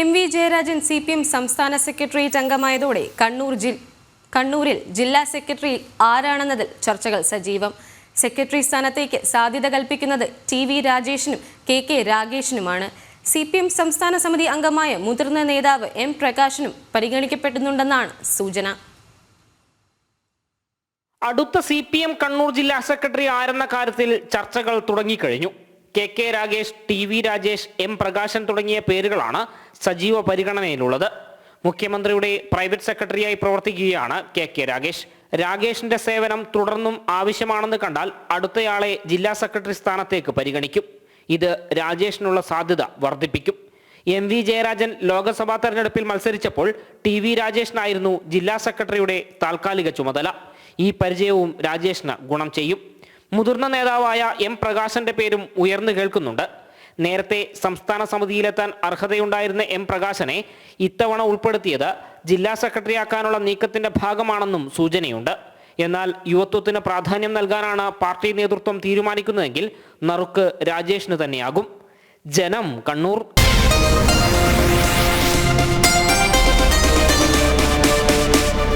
M V Jayarajan C P M സംസ്ഥാന secretariat അംഗമായതോടെ കണ്ണൂർ ജി കണ്ണൂരിൽ ജില്ലാ സെക്രട്ടറി ആരാണെന്നതിൽ ചർച്ചകൾ സജീവം. സെക്രട്ടറി സ്ഥാനത്തേക്ക് സാധ്യത കൽപ്പിക്കുന്നത് ടി വി രാജേഷിനും കെ കെ രാഗേഷിനുമാണ് സി പി എം സംസ്ഥാന സമിതി അംഗമായ മുതിർന്ന നേതാവ് എം പ്രകാശനും പരിഗണിക്കപ്പെടുന്നുണ്ടെന്നാണ് സൂചന. അടുത്ത സി പി എം കണ്ണൂർ ജില്ലാ സെക്രട്ടറി ആരെന്ന കാര്യത്തിൽ ചർച്ചകൾ തുടങ്ങിക്കഴിഞ്ഞു. K K Ragesh T V Rajesh M Prakashan തുടങ്ങിയ പേരുകളാണ് സജീവ പരിഗണനയിലുള്ളത്. മുഖ്യമന്ത്രിയുടെ പ്രൈവറ്റ് സെക്രട്ടറിയായി പ്രവർത്തിക്കുകയാണ് കെ കെ രാഗേഷ് രാഗേഷിന്റെ സേവനം തുടർന്നും ആവശ്യമാണെന്ന് കണ്ടാൽ അടുത്തയാളെ ജില്ലാ സെക്രട്ടറി സ്ഥാനത്തേക്ക് പരിഗണിക്കും. ഇത് രാജേഷിനുള്ള സാധ്യത വർദ്ധിപ്പിക്കും. എം വി ജയരാജൻ ലോക്സഭാ തെരഞ്ഞെടുപ്പിൽ മത്സരിച്ചപ്പോൾ ടി വി രാജേഷിനായിരുന്നു ജില്ലാ സെക്രട്ടറിയുടെ താൽക്കാലിക ചുമതല. ഈ പരിചയവും രാജേഷിന് ഗുണം ചെയ്യും. മുതിർന്ന നേതാവായ എം പ്രകാശന്റെ പേരും ഉയർന്നു കേൾക്കുന്നുണ്ട്. നേരത്തെ സംസ്ഥാന സമിതിയിലെത്താൻ അർഹതയുണ്ടായിരുന്ന എം പ്രകാശനെ ഇത്തവണ ഉൾപ്പെടുത്തിയത് ജില്ലാ സെക്രട്ടറിയാക്കാനുള്ള നീക്കത്തിന്റെ ഭാഗമാണെന്നും സൂചനയുണ്ട്. എന്നാൽ യുവത്വത്തിന് പ്രാധാന്യം നൽകാനാണ് പാർട്ടി നേതൃത്വം തീരുമാനിക്കുന്നതെങ്കിൽ നറുക്ക് രാജേഷിന് തന്നെയാകും. ജനം കണ്ണൂർ